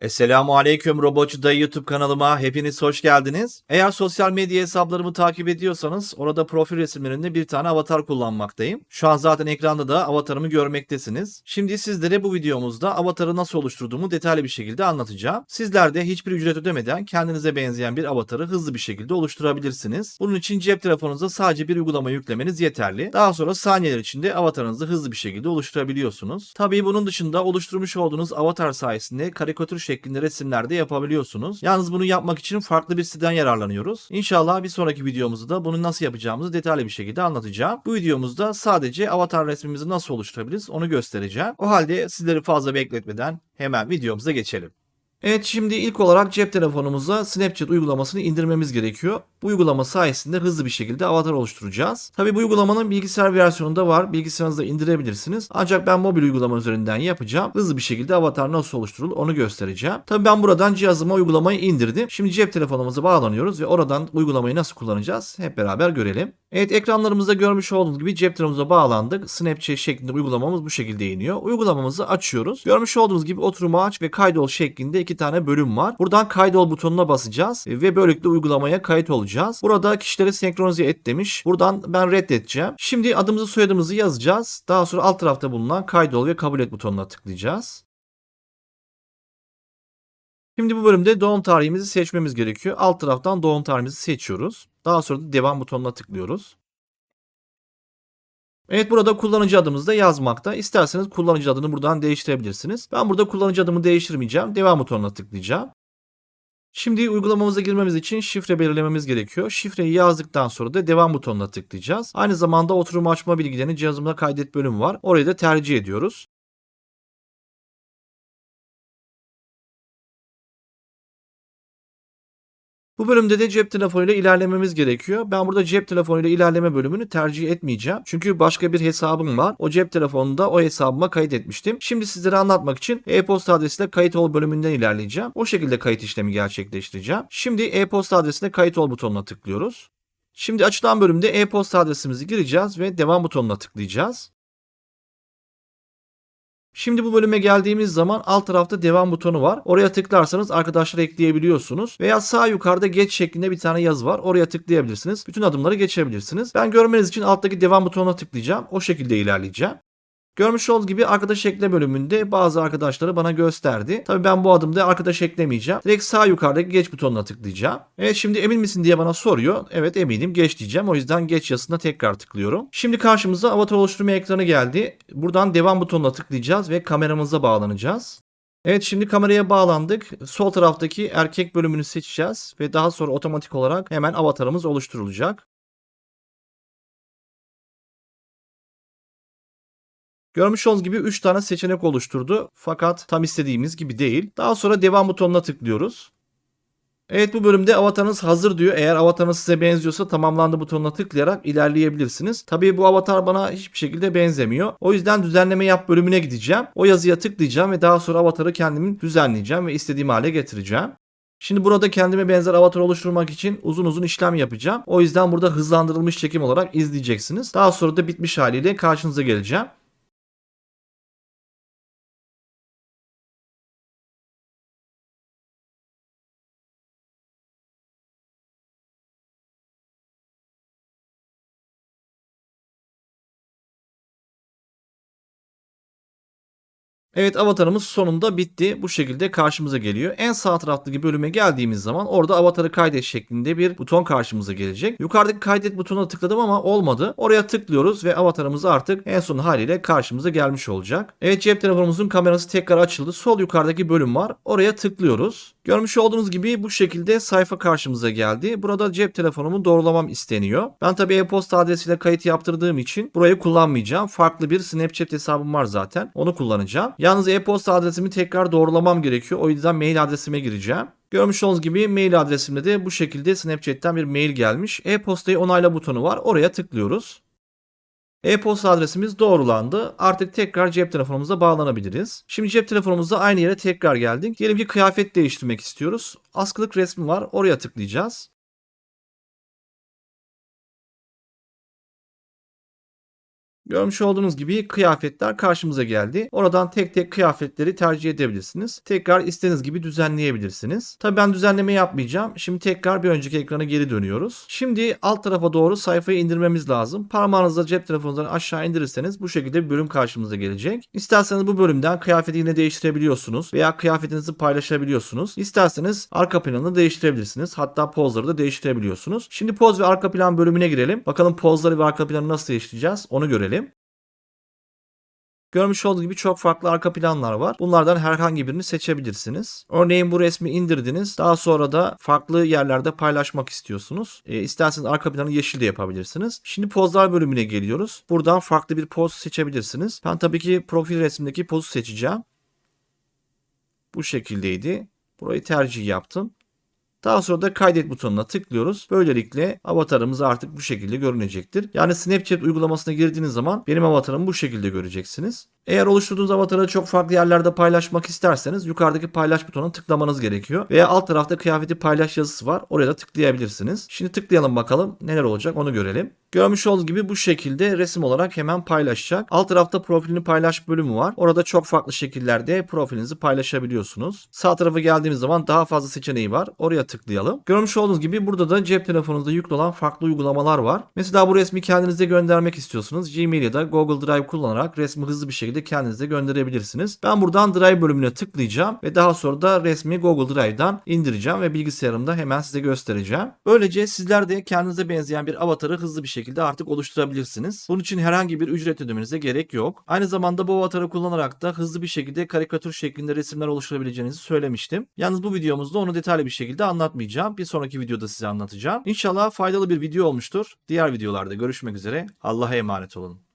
Esselamu Aleyküm Robotçu Dayı YouTube kanalıma hepiniz hoş geldiniz. Eğer sosyal medya hesaplarımı takip ediyorsanız orada profil resimlerinde bir tane avatar kullanmaktayım. Şu an zaten ekranda da avatarımı görmektesiniz. Şimdi sizlere bu videomuzda avatarı nasıl oluşturduğumu detaylı bir şekilde anlatacağım. Sizler de hiçbir ücret ödemeden kendinize benzeyen bir avatarı hızlı bir şekilde oluşturabilirsiniz. Bunun için cep telefonunuza sadece bir uygulama yüklemeniz yeterli. Daha sonra saniyeler içinde avatarınızı hızlı bir şekilde oluşturabiliyorsunuz. Tabii bunun dışında oluşturmuş olduğunuz avatar sayesinde karikatür şeklinde resimler de yapabiliyorsunuz. Yalnız bunu yapmak için farklı bir siteden yararlanıyoruz. İnşallah bir sonraki videomuzda da bunu nasıl yapacağımızı detaylı bir şekilde anlatacağım. Bu videomuzda sadece avatar resmimizi nasıl oluşturabiliriz onu göstereceğim. O halde sizleri fazla bekletmeden hemen videomuza geçelim. Evet şimdi ilk olarak cep telefonumuza Snapchat uygulamasını indirmemiz gerekiyor. Bu uygulama sayesinde hızlı bir şekilde avatar oluşturacağız. Tabi bu uygulamanın bilgisayar versiyonu da var. Bilgisayarınızda indirebilirsiniz. Ancak ben mobil uygulama üzerinden yapacağım. Hızlı bir şekilde avatar nasıl oluşturulur onu göstereceğim. Tabi ben buradan cihazıma uygulamayı indirdim. Şimdi cep telefonumuza bağlanıyoruz ve oradan uygulamayı nasıl kullanacağız hep beraber görelim. Evet ekranlarımızda görmüş olduğunuz gibi cep telefonumuza bağlandık. Snapchat şeklinde uygulamamız bu şekilde iniyor. Uygulamamızı açıyoruz. Görmüş olduğunuz gibi oturumu aç ve kaydol şeklinde iki tane bölüm var. Buradan kaydol butonuna basacağız ve böylelikle uygulamaya kayıt olacağız. Burada kişileri senkronize et demiş. Buradan ben reddedeceğim. Şimdi adımızı soyadımızı yazacağız. Daha sonra alt tarafta bulunan kaydol ve kabul et butonuna tıklayacağız. Şimdi bu bölümde doğum tarihimizi seçmemiz gerekiyor. Alt taraftan doğum tarihimizi seçiyoruz. Daha sonra da devam butonuna tıklıyoruz. Evet burada kullanıcı adımızı da yazmakta. İsterseniz kullanıcı adını buradan değiştirebilirsiniz. Ben burada kullanıcı adımı değiştirmeyeceğim. Devam butonuna tıklayacağım. Şimdi uygulamamıza girmemiz için şifre belirlememiz gerekiyor. Şifreyi yazdıktan sonra da devam butonuna tıklayacağız. Aynı zamanda oturum açma bilgilerini cihazımda kaydet bölümü var. Orayı da tercih ediyoruz. Bu bölümde de cep telefonuyla ilerlememiz gerekiyor. Ben burada cep telefonuyla ilerleme bölümünü tercih etmeyeceğim. Çünkü başka bir hesabım var. O cep telefonunda o hesabıma kayıt etmiştim. Şimdi sizlere anlatmak için e-posta adresiyle kayıt ol bölümünden ilerleyeceğim. O şekilde kayıt işlemi gerçekleştireceğim. Şimdi e-posta adresine kayıt ol butonuna tıklıyoruz. Şimdi açılan bölümde e-posta adresimizi gireceğiz ve devam butonuna tıklayacağız. Şimdi bu bölüme geldiğimiz zaman alt tarafta devam butonu var. Oraya tıklarsanız arkadaşlar ekleyebiliyorsunuz. Veya sağ yukarıda geç şeklinde bir tane yazı var. Oraya tıklayabilirsiniz. Bütün adımları geçebilirsiniz. Ben görmeniz için alttaki devam butonuna tıklayacağım. O şekilde ilerleyeceğim. Görmüş olduğunuz gibi arkadaş ekle bölümünde bazı arkadaşları bana gösterdi. Tabii ben bu adımda arkadaş eklemeyeceğim. Direkt sağ yukarıdaki geç butonuna tıklayacağım. Evet şimdi emin misin diye bana soruyor. Evet eminim geç diyeceğim. O yüzden geç yazısına tekrar tıklıyorum. Şimdi karşımıza avatar oluşturma ekranı geldi. Buradan devam butonuna tıklayacağız ve kameramıza bağlanacağız. Evet şimdi kameraya bağlandık. Sol taraftaki erkek bölümünü seçeceğiz ve daha sonra otomatik olarak hemen avatarımız oluşturulacak. Görmüş olduğunuz gibi 3 tane seçenek oluşturdu. Fakat tam istediğimiz gibi değil. Daha sonra devam butonuna tıklıyoruz. Evet bu bölümde avatarınız hazır diyor. Eğer avatarınız size benziyorsa tamamlandı butonuna tıklayarak ilerleyebilirsiniz. Tabii bu avatar bana hiçbir şekilde benzemiyor. O yüzden düzenleme yap bölümüne gideceğim. O yazıya tıklayacağım ve daha sonra avatarı kendimin düzenleyeceğim ve istediğim hale getireceğim. Şimdi burada kendime benzer avatar oluşturmak için uzun uzun işlem yapacağım. O yüzden burada hızlandırılmış çekim olarak izleyeceksiniz. Daha sonra da bitmiş haliyle karşınıza geleceğim. Evet avatarımız sonunda bitti. Bu şekilde karşımıza geliyor. En sağ taraftaki bölüme geldiğimiz zaman orada avatarı kaydet şeklinde bir buton karşımıza gelecek. Yukarıdaki kaydet butonuna tıkladım ama olmadı. Oraya tıklıyoruz ve avatarımız artık en son haliyle karşımıza gelmiş olacak. Evet cep telefonumuzun kamerası tekrar açıldı. Sol yukarıdaki bölüm var. Oraya tıklıyoruz. Görmüş olduğunuz gibi bu şekilde sayfa karşımıza geldi. Burada cep telefonumu doğrulamam isteniyor. Ben tabi e-posta adresiyle kayıt yaptırdığım için burayı kullanmayacağım. Farklı bir Snapchat hesabım var zaten. Onu kullanacağım. Yalnız e-posta adresimi tekrar doğrulamam gerekiyor. O yüzden mail adresime gireceğim. Görmüş olduğunuz gibi mail adresimde de bu şekilde Snapchat'ten bir mail gelmiş. E-postayı onayla butonu var. Oraya tıklıyoruz. E-posta adresimiz doğrulandı. Artık tekrar cep telefonumuza bağlanabiliriz. Şimdi cep telefonumuzda aynı yere tekrar geldik. Diyelim ki kıyafet değiştirmek istiyoruz. Askılık resmi var. Oraya tıklayacağız. Görmüş olduğunuz gibi kıyafetler karşımıza geldi. Oradan tek tek kıyafetleri tercih edebilirsiniz. Tekrar istediğiniz gibi düzenleyebilirsiniz. Tabii ben düzenleme yapmayacağım. Şimdi tekrar bir önceki ekrana geri dönüyoruz. Şimdi alt tarafa doğru sayfayı indirmemiz lazım. Parmağınızla cep telefonundan aşağı indirirseniz bu şekilde bir bölüm karşımıza gelecek. İsterseniz bu bölümden kıyafeti yine değiştirebiliyorsunuz veya kıyafetinizi paylaşabiliyorsunuz. İsterseniz arka planını değiştirebilirsiniz. Hatta pozları da değiştirebiliyorsunuz. Şimdi poz ve arka plan bölümüne girelim. Bakalım pozları ve arka planı nasıl değiştireceğiz onu görelim. Görmüş olduğunuz gibi çok farklı arka planlar var. Bunlardan herhangi birini seçebilirsiniz. Örneğin bu resmi indirdiniz. Daha sonra da farklı yerlerde paylaşmak istiyorsunuz. E, isterseniz arka planı yeşil de yapabilirsiniz. Şimdi pozlar bölümüne geliyoruz. Buradan farklı bir poz seçebilirsiniz. Ben tabii ki profil resimdeki pozu seçeceğim. Bu şekildeydi. Burayı tercih yaptım. Daha sonra da kaydet butonuna tıklıyoruz. Böylelikle avatarımız artık bu şekilde görünecektir. Yani Snapchat uygulamasına girdiğiniz zaman benim avatarımı bu şekilde göreceksiniz. Eğer oluşturduğunuz avatarı çok farklı yerlerde paylaşmak isterseniz yukarıdaki paylaş butonuna tıklamanız gerekiyor. Veya alt tarafta kıyafeti paylaş yazısı var. Oraya da tıklayabilirsiniz. Şimdi tıklayalım bakalım neler olacak onu görelim. Görmüş olduğunuz gibi bu şekilde resim olarak hemen paylaşacak. Alt tarafta profilini paylaş bölümü var. Orada çok farklı şekillerde profilinizi paylaşabiliyorsunuz. Sağ tarafa geldiğimiz zaman daha fazla seçeneği var. Oraya tıklayalım. Görmüş olduğunuz gibi burada da cep telefonunuzda yüklü olan farklı uygulamalar var. Mesela bu resmi kendinize göndermek istiyorsunuz. Gmail ya da Google Drive kullanarak resmi hızlı bir şekilde kendinize gönderebilirsiniz. Ben buradan Drive bölümüne tıklayacağım ve daha sonra da resmi Google Drive'dan indireceğim ve bilgisayarımda hemen size göstereceğim. Böylece sizler de kendinize benzeyen bir avatarı hızlı bir şekilde artık oluşturabilirsiniz. Bunun için herhangi bir ücret ödemenize gerek yok. Aynı zamanda bu avatarı kullanarak da hızlı bir şekilde karikatür şeklinde resimler oluşturabileceğinizi söylemiştim. Yalnız bu videomuzda onu detaylı bir şekilde anlatmayacağım. Bir sonraki videoda size anlatacağım. İnşallah faydalı bir video olmuştur. Diğer videolarda görüşmek üzere. Allah'a emanet olun.